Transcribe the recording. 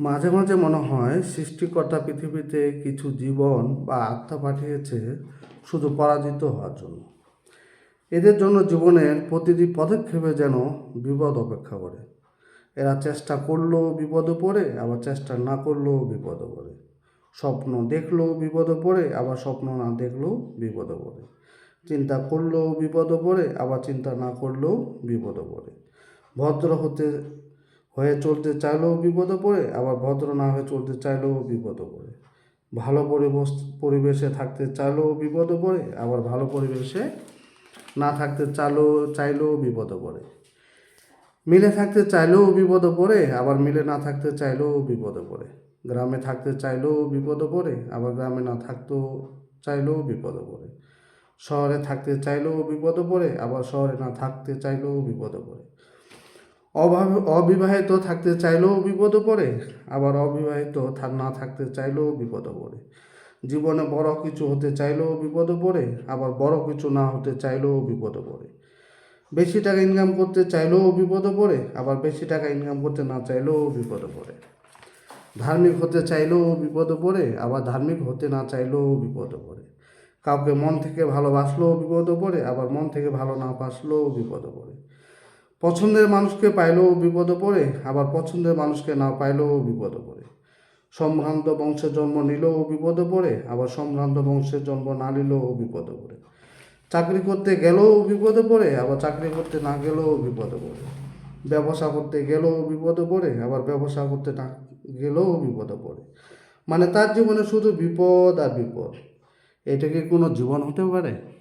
মাঝে মাঝে মনে হয় সৃষ্টিকর্তা পৃথিবীতে কিছু জীবন বা আত্মা পাঠিয়েছে শুধু পরাজিত হওয়ার জন্য। এদের জন্য জীবনের প্রতিটি পদক্ষেপে যেন বিপদ অপেক্ষা করে। এরা চেষ্টা করলেও বিপদে পড়ে, আবার চেষ্টা না করলেও বিপদে পড়ে। স্বপ্ন দেখলেও বিপদে পড়ে, আবার স্বপ্ন না দেখলেও বিপদে পড়ে। চিন্তা করলেও বিপদে পড়ে, আবার চিন্তা না করলেও বিপদে পড়ে। ভদ্র হতে হয়ে চলতে চাইলেও বিপদে পড়ে আবার ভদ্র না হয়ে চলতে চাইলেও বিপদে পড়ে ভালো পরিবেশ পরিবেশে থাকতে চাইলেও বিপদে পড়ে আবার ভালো পরিবেশে না থাকতে চাইলেও চাইলেও বিপদে পড়ে মিলে থাকতে চাইলেও বিপদে পড়ে আবার মিলে না থাকতে চাইলেও বিপদে পড়ে গ্রামে থাকতে চাইলেও বিপদে পড়ে আবার গ্রামে না থাকতেও চাইলেও বিপদে পড়ে শহরে থাকতে চাইলেও বিপদে পড়ে আবার শহরে না থাকতে চাইলেও বিপদে পড়ে অভাব, অবিবাহিত থাকতে চাইলেও বিপদে পড়ে, আবার অবিবাহিত না থাকতে চাইলেও বিপদে পড়ে। জীবনে বড় কিছু হতে চাইলেও বিপদে পড়ে, আবার বড় কিছু না হতে চাইলেও বিপদে পড়ে। বেশি টাকা ইনকাম করতে চাইলেও বিপদে পড়ে, আবার বেশি টাকা ইনকাম করতে না চাইলেও বিপদে পড়ে। ধার্মিক হতে চাইলেও বিপদে পড়ে, আবার ধার্মিক হতে না চাইলেও বিপদে পড়ে। কাউকে মন থেকে ভালোবাসলেও বিপদে পড়ে, আবার মন থেকে ভালো না বাসলেও বিপদে পড়ে। পছন্দের মানুষকে পাইলেও বিপদে পড়ে, আবার পছন্দের মানুষকে না পাইলেও বিপদে পড়ে। সম্ভ্রান্ত বংশে জন্ম নিলেও বিপদে পড়ে, আবার সম্ভ্রান্ত বংশের জন্ম না নিলেও বিপদে পড়ে। চাকরি করতে গেলেও বিপদে পড়ে, আবার চাকরি করতে না গেলেও বিপদে পড়ে। ব্যবসা করতে গেলেও বিপদে পড়ে, আবার ব্যবসা করতে না গেলেও বিপদে পড়ে। মানে তার জীবনে শুধু বিপদ আর বিপদ। এটা কি কোনো জীবন হতে পারে?